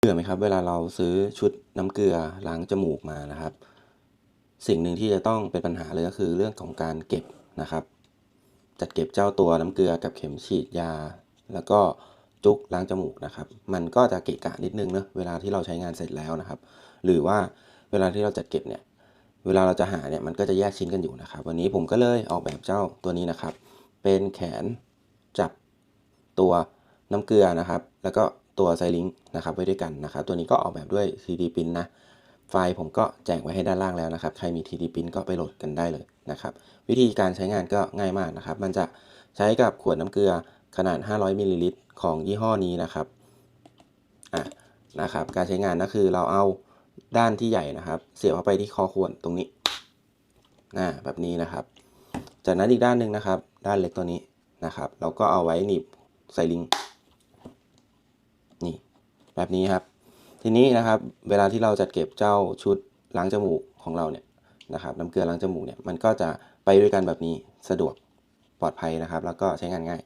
เบื่อไหมครับเวลาเราซื้อชุดน้ำเกลือล้างจมูกมานะครับ สิ่งหนึ่งที่จะต้องเป็นปัญหาเลยก็คือเรื่องของการเก็บนะครับ จัดเก็บเจ้าตัวน้ำเกลือกับเข็มฉีดยา แล้วก็จุกล้างจมูกนะครับ มันก็จะเกะกะนิดนึงเนะเวลาที่เราใช้งานเสร็จแล้วนะครับ หรือว่าเวลาที่เราจัดเก็บเนี่ยเวลาเราจะหาเนี่ยมันก็จะแยกชิ้นกันอยู่นะครับ วันนี้ผมก็เลยออกแบบเจ้าตัวนี้นะครับ เป็นแขนจับตัวน้ำเกลือนะครับ แล้วก็ ตัวไซลิงค์นะครับไว้ด้วยกันนะครับ ตัวนี้ก็ออกแบบด้วย 3D Print นะ ไฟล์ผมก็แจกไว้ให้ด้านล่างแล้วนะครับ ใครมี 3D Print ก็ไปโหลดกันได้เลยนะครับ วิธีการใช้งานก็ง่ายมากนะครับ มันจะใช้กับขวดน้ำเกลือขนาด 500มิลลิลิตรของยี่ห้อนี้นะครับอะนะครับ การใช้งานก็คือเราเอาด้านที่ใหญ่นะครับ เสียบเข้าไปที่คอขวดตรงนี้อ่าแบบนี้นะครับ จากนั้นอีกด้านหนึ่งนะครับ ด้านเล็กตัวนี้นะครับ เราก็เอาไว้หนีบไซลิง์ แบบนี้ครับ ทีนี้นะครับเวลาที่เราจัดเก็บเจ้าชุดล้างจมูกของเราเนี่ยนะครับน้ำเกลือล้างจมูกเนี่ยมันก็จะไปด้วยกันแบบนี้สะดวกปลอดภัยนะครับ แล้วก็ใช้งานง่าย